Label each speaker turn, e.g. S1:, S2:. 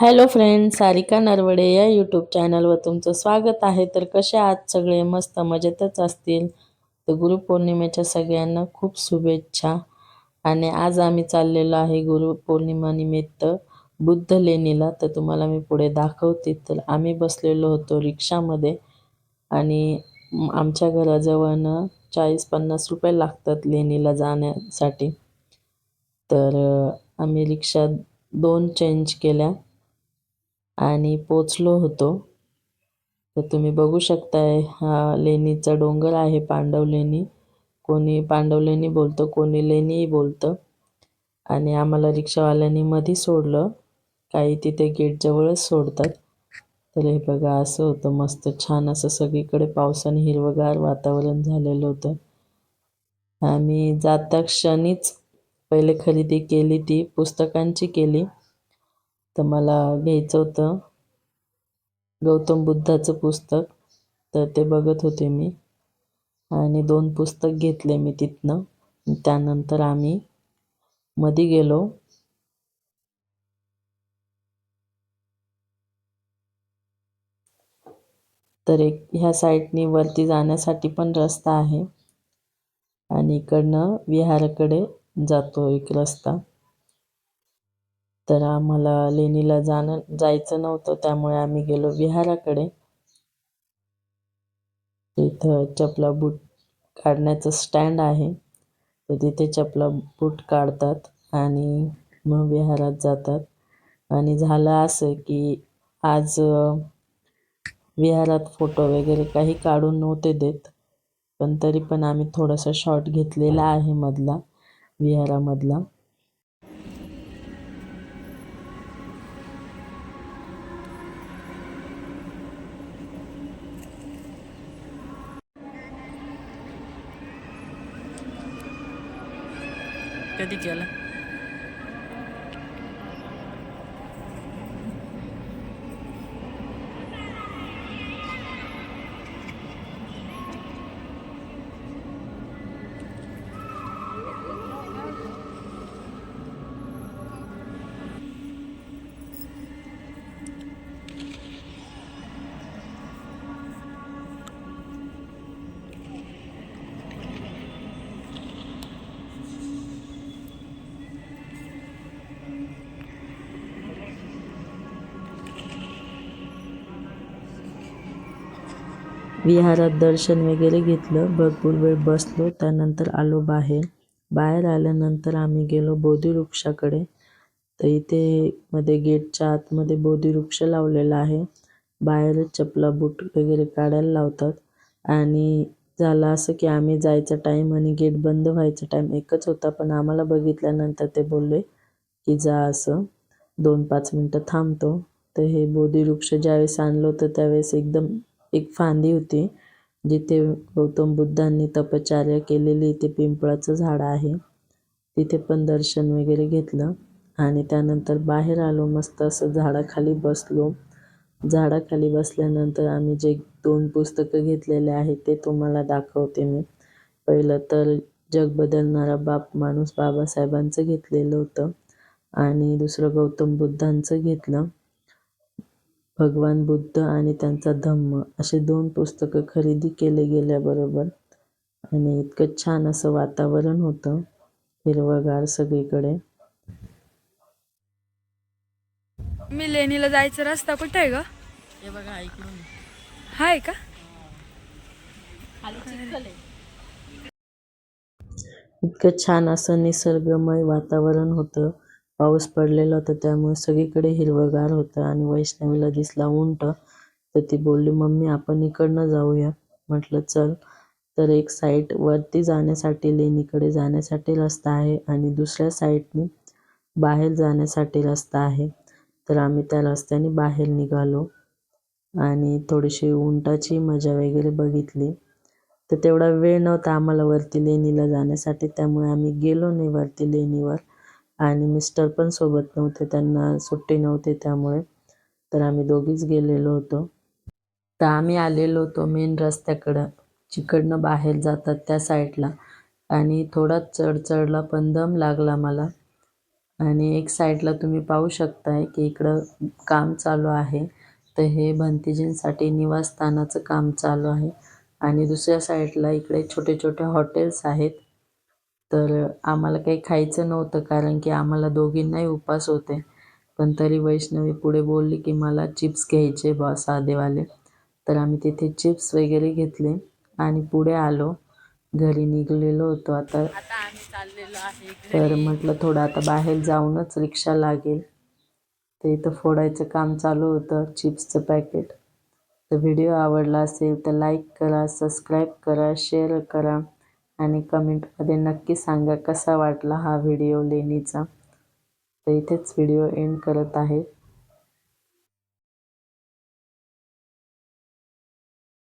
S1: Hello friend Sarika Narwade या YouTube चॅनलवर तुमचं स्वागत आहे. तर कसे आहात? सगळे मस्त मजेतच असतील. तर गुरुपौर्णिमेच्या सगळ्यांना खूप शुभेच्छा. आणि आज आम्ही चाललेलो आहे गुरुपौर्णिमानिमित्त बुद्ध लेणीला. तर तुम्हाला मी पुढे दाखवते. तर आम्ही बसलेलो होतो रिक्षामध्ये. आणि आमच्या घराजवळनं चाळीस पन्नास रुपये लागतात लेणीला जाण्यासाठी. तर आम्ही रिक्षा दोन चेंज केल्या. आणि पोचलो होतो. तर तुम्ही बघू शकताय हा लेणीचा डोंगर आहे पांडव लेणी. कोणी पांडव लेणी बोलतं कोणी लेणीही बोलतं. आणि आम्हाला रिक्षावाल्यांनी मधी सोडलं. काही तिथे गेटजवळच सोडतात. तर हे बघा असं होतं मस्त छान असं सगळीकडे पावसाने हिरवगार वातावरण झालेलं होतं. आम्ही जाता क्षणीच पहिले खरेदी केली ती पुस्तकांची केली. तर मला घ्यायचं होतं गौतम बुद्धाचं पुस्तक. तर ते बघत होते मी. आणि दोन पुस्तक घेतले मी तिथनं. त्यानंतर आम्ही मध्ये गेलो. तर एक ह्या साईडनी वरती जाण्यासाठी पण रस्ता आहे. आणि इकडनं विहाराकडे जातो एक रस्ता. तर आम्हाला लेणीला जाणं जायचं नव्हतं त्यामुळे आम्ही गेलो विहाराकडे. इथं चपला बूट काढण्याचं स्टँड आहे. तर तिथे चपला बूट काढतात आणि मग विहारात जातात. आणि झालं असं की आज विहारात फोटो वगैरे काही काढून नव्हते देत. पण तरी पण आम्ही थोडासा शॉट घेतलेला आहे मधला विहारामधला. कधी केला विहारात दर्शन वगैरे घेतलं भरपूर वेळ बसलो त्यानंतर आलो बाहेर. बाहेर आल्यानंतर आम्ही गेलो बोधीवृक्षाकडे. तर इथे मध्ये गेटच्या आतमध्ये बोधीवृक्ष लावलेला आहे. बाहेरच चपला बूट वगैरे काढायला लावतात. आणि झालं असं की आम्ही जायचा टाईम आणि गेट बंद व्हायचा टाईम एकच होता पण आम्हाला बघितल्यानंतर ते बोलले की जा असं. दोन पाच मिनटं थांबतो. तर हे बोधीवृक्ष ज्यावेळेस आणलं होतं त्यावेळेस एकदम एक फांदी होती जिथे गौतम बुद्धांनी तपश्चर्या केलेली इथे पिंपळाचं झाड आहे. तिथे पण दर्शन वगैरे घेतलं आणि त्यानंतर बाहेर आलो मस्त असं झाडाखाली बसलो. झाडाखाली बसल्यानंतर आम्ही जे दोन पुस्तकं घेतलेले आहेत ते तुम्हाला दाखवते मी. पहिलं तर जग बदलणारा बाप माणूस बाबासाहेबांचं घेतलेलं होतं आणि दुसरं गौतम बुद्धांचं घेतलं. भगवान बुद्ध आणि त्यांचा धम्म असे दोन पुस्तकं खरेदी केले गेल्याबरोबर आणि इतकं छान असं वातावरण होतं हिरवगार सगळीकडे.
S2: मी लेणीला जायचा रस्ता कुठे आहे ग?
S1: हे बघा ऐकून
S2: हाय का?
S1: इतकं छान असं निसर्गमय वातावरण होतं. पाऊस पडलेला होता त्यामुळे सगळीकडे हिरवंगार होतं आणि वैष्णवीला दिसला उंट. तर ती बोलली मम्मी आपण इकडनं जाऊया. म्हटलं चल. तर एक साईड वरती जाण्यासाठी लेणीकडे जाण्यासाठी रस्ता आहे आणि दुसऱ्या साईडनी बाहेर जाण्यासाठी रस्ता आहे. तर आम्ही त्या रस्त्याने बाहेर निघालो आणि थोडीशी उंटाची मजा वगैरे बघितली. तर तेवढा वेळ नव्हता आम्हाला वरती लेणीला जाण्यासाठी त्यामुळे आम्ही गेलो नाही वरती लेणीवर. आणि मिस्टर पण सोबत नव्हते त्यांना सुट्टी नव्हती त्यामुळे. तर आम्ही दोघीच गेलेलो होतो. तर आम्ही आलेलो होतो मेन रस्त्याकडं. जिकडनं बाहेर जातात त्या साईडला. आणि थोडा चढ चढला पण दम लागला मला. आणि एक साईडला तुम्ही पाहू शकताय की इकडं काम चालू आहे. तर हे भंतीजींसाठी निवासस्थानाचं काम चालू आहे. आणि दुसऱ्या साईडला इकडे छोटे छोटे हॉटेल्स आहेत. तर आम्हाला काही खायचं नव्हतं कारण की आम्हाला दोघींनाही उपास होते. पण तरी वैष्णवी पुढे बोलली की मला चिप्स घ्यायचे बा साधेवाले. तर आम्ही तिथे चिप्स वगैरे घेतले आणि पुढे आलो. घरी निघलेलो होतो आता.
S2: आता आम्ही चाललेलो आहे
S1: तर म्हटलं थोडं आता बाहेर जाऊनच रिक्षा लागेल. तर इथं फोडायचं काम चालू होतं चिप्सचं पॅकेट. तर व्हिडिओ आवडला असेल तर लाईक करा सबस्क्राईब करा शेअर करा. आणि कमेंटमध्ये नक्की सांगा कसा वाटला हा व्हिडिओ लेणीचा. तर इथेच व्हिडिओ एंड करत आहे.